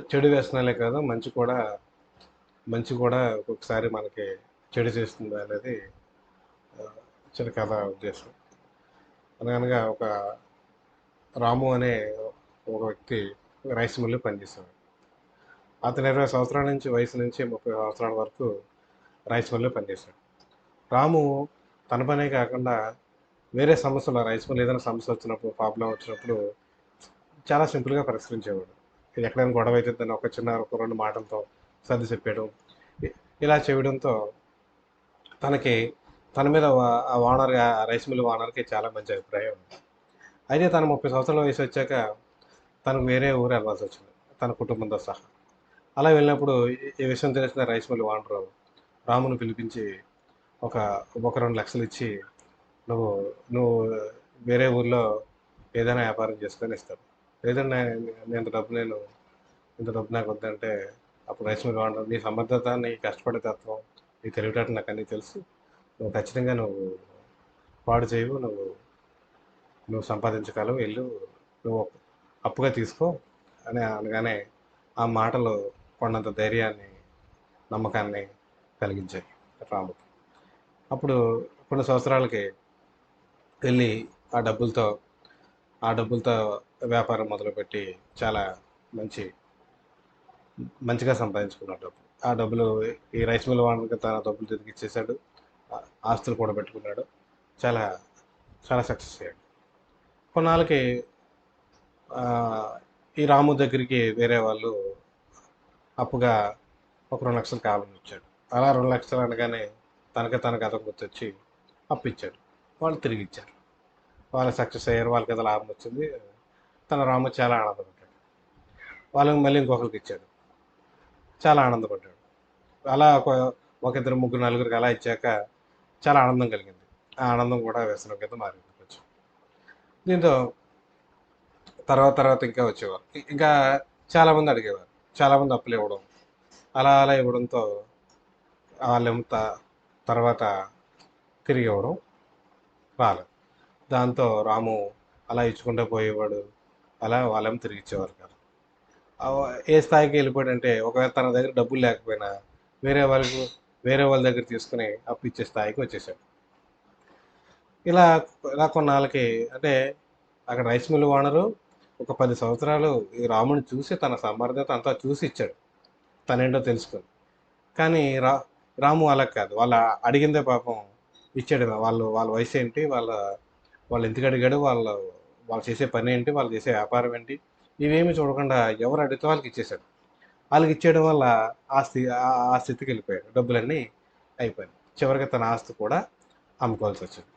చెడు వ్యసనాలే కాదు మంచి కూడా మంచి కూడా ఒక్కొక్కసారి మనకి చెడు చేస్తుంది అనేది చిన్న కథ ఉద్దేశం. అనగనగా ఒక రాము అనే ఒక వ్యక్తి రైస్ మిల్లు పనిచేసేవాడు. అతను ఇరవై సంవత్సరాల నుంచి వయసు నుంచి ముప్పై సంవత్సరాల వరకు రైస్ మిల్లు పనిచేశాడు. రాము తన పనే కాకుండా వేరే సమస్యలు రైస్ మిల్ ఏదైనా సమస్య వచ్చినప్పుడు ప్రాబ్లం వచ్చినప్పుడు చాలా సింపుల్గా పరిష్కరించేవాడు. ఇది ఎక్కడైనా గొడవ అయితే ఒక చిన్న ఒక రెండు మాటలతో సర్ది చెప్పాడు. ఇలా చేయడంతో తనకి తన మీద ఆ ఓనర్ రైస్ మిల్ ఓనర్కి చాలా మంచి అభిప్రాయం ఉంది. అయితే తను ముప్పై సంవత్సరాల వయసు వచ్చాక తనకు వేరే ఊరు వెళ్ళాల్సి వచ్చింది. తన కుటుంబంతో సహా. అలా వెళ్ళినప్పుడు ఈ- ఈ విషయం తెలిసిన రైస్ మిల్ ఓనరు రామును పిలిపించి ఒక ఒక రెండు లక్షలు ఇచ్చి నువ్వు నువ్వు వేరే ఊర్లో ఏదైనా వ్యాపారం చేసుకొని ఇస్తాడు లేదండి నేను ఇంత డబ్బు నేను ఇంత డబ్బు నాకు వద్దంటే అప్పుడు రైస్ మిల్ బాగుంటుంది. నీ సమర్థత నీ కష్టపడే తత్వం నీ తెలివితేటలు నాకు అన్నీ తెలుసు. నువ్వు ఖచ్చితంగా నువ్వు పాడు చేయవు. నువ్వు నువ్వు సంపాదించగలవు. వెళ్ళు. నువ్వు అప్పుగా తీసుకో అని అనగానే ఆ మాటలు కొండంత ధైర్యాన్ని నమ్మకాన్ని కలిగించాయి రాముకి అప్పుడు కొన్ని సంవత్సరాలకి వెళ్ళి ఆ డబ్బులతో ఆ డబ్బులతో వ్యాపారం మొదలుపెట్టి చాలా మంచి మంచిగా సంపాదించుకున్నాడు డబ్బు. ఆ డబ్బులు ఈ రైస్ మిల్ వాళ్ళకి తన డబ్బులు తిరిగి ఇచ్చేసాడు ఆస్తులు కూడా పెట్టుకున్నాడు. చాలా చాలా సక్సెస్ అయ్యాడు. కొన్నాళ్ళకి ఈ రాము దగ్గరికి వేరే వాళ్ళు అప్పుగా ఒక రెండు లక్షలు కావాలని వచ్చాడు అలా రెండు లక్షలు అనగానే తనకి తన కథ గుర్తొచ్చి అప్పిచ్చాడు వాళ్ళు తిరిగి ఇచ్చారు. వాళ్ళు సక్సెస్ అయ్యారు. వాళ్ళకి అది లాభం వచ్చింది. తన రాము చాలా ఆనందపడ్డాడు. వాళ్ళకి మళ్ళీ ఇంకొకరికి ఇచ్చాడు. చాలా ఆనందపడ్డాడు. అలా ఒక ఒక ఇద్దరు ముగ్గురు నలుగురికి అలా ఇచ్చాక చాలా ఆనందం కలిగింది. ఆ ఆనందం కూడా వ్యసనం కింద మారింది కొంచెం. దీంతో తర్వాత తర్వాత ఇంకా వచ్చేవారు. ఇంకా చాలామంది అడిగేవారు. చాలామంది అప్పులు ఇవ్వడం. అలా అలా ఇవ్వడంతో వాళ్ళెంత తర్వాత తిరిగి ఇవ్వడం రాలేదు దాంతో రాము అలా ఇచ్చుకుంటూ పోయేవాడు. అలా వాళ్ళేమో తిరిగి ఇచ్చేవారు కాదు ఏ స్థాయికి వెళ్ళిపోయాడంటే ఒకవేళ తన దగ్గర డబ్బులు లేకపోయినా వేరే వాళ్ళకు వేరే వాళ్ళ దగ్గర తీసుకుని అప్పు ఇచ్చే స్థాయికి వచ్చేసాడు. ఇలా ఇలా కొన్నాళ్ళకి అంటే అక్కడ రైస్ మిల్ ఓనరు ఒక పది సంవత్సరాలు ఈ రాముని చూసి తన సమర్థత అంతా చూసి ఇచ్చాడు. తనేంటో తెలుసుకొని. కానీ రా రాము అలా కాదు. వాళ్ళ అడిగిందే పాపం ఇచ్చాడు వాళ్ళు వాళ్ళ వయసు ఏంటి? వాళ్ళ వాళ్ళు ఎందుకు అడిగాడు? వాళ్ళ వాళ్ళు చేసే పని ఏంటి వాళ్ళు చేసే వ్యాపారం ఏంటి ఇవేమి చూడకుండా ఎవరు అడిగితే వాళ్ళకి ఇచ్చేశాడు వాళ్ళకి ఇచ్చేయడం వల్ల ఆ స్థి ఆ- ఆ స్థితికి వెళ్ళిపోయాడు డబ్బులన్నీ అయిపోయాయి చివరికి తన ఆస్తి కూడా అమ్ముకోవాల్సి వచ్చింది.